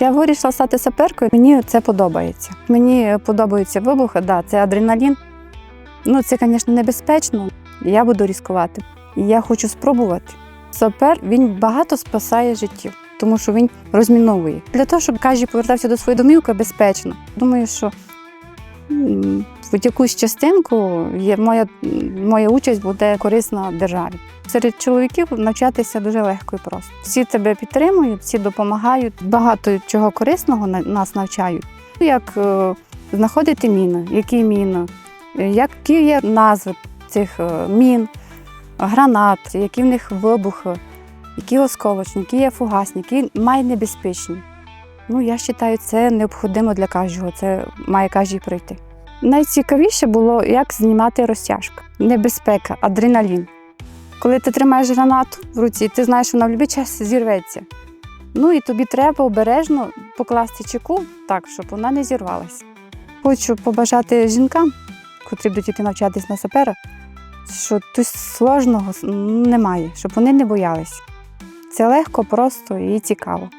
Я вирішила стати саперкою. Мені це подобається. Мені подобаються вибухи, да, це адреналін. Ну, це, звісно, небезпечно. Я буду ризикувати. Я хочу спробувати. Сапер він багато спасає життів, тому що він розміновує. Для того, щоб кожен повертався до своєї домівки безпечно. Думаю, що в якусь частинку є моя, моя участь буде корисна державі. Серед чоловіків навчатися дуже легко і просто. Всі тебе підтримують, всі допомагають. Багато чого корисного нас навчають. Як е, знаходити міни, які міни, які є назви цих е, мін, гранат, які в них вибухи, які осколочні, які є фугасні, які найнебезпечні. Ну, я вважаю, це необхідно для кожного, це має кожен пройти. Найцікавіше було, як знімати розтяжку. Небезпека, адреналін. Коли ти тримаєш гранату в руці, ти знаєш, що вона в будь-який час зірветься. Ну і тобі треба обережно покласти чеку так, щоб вона не зірвалася. Хочу побажати жінкам, котрі будуть йти навчатись на сапера, що тут сложного немає, щоб вони не боялися. Це легко, просто і цікаво.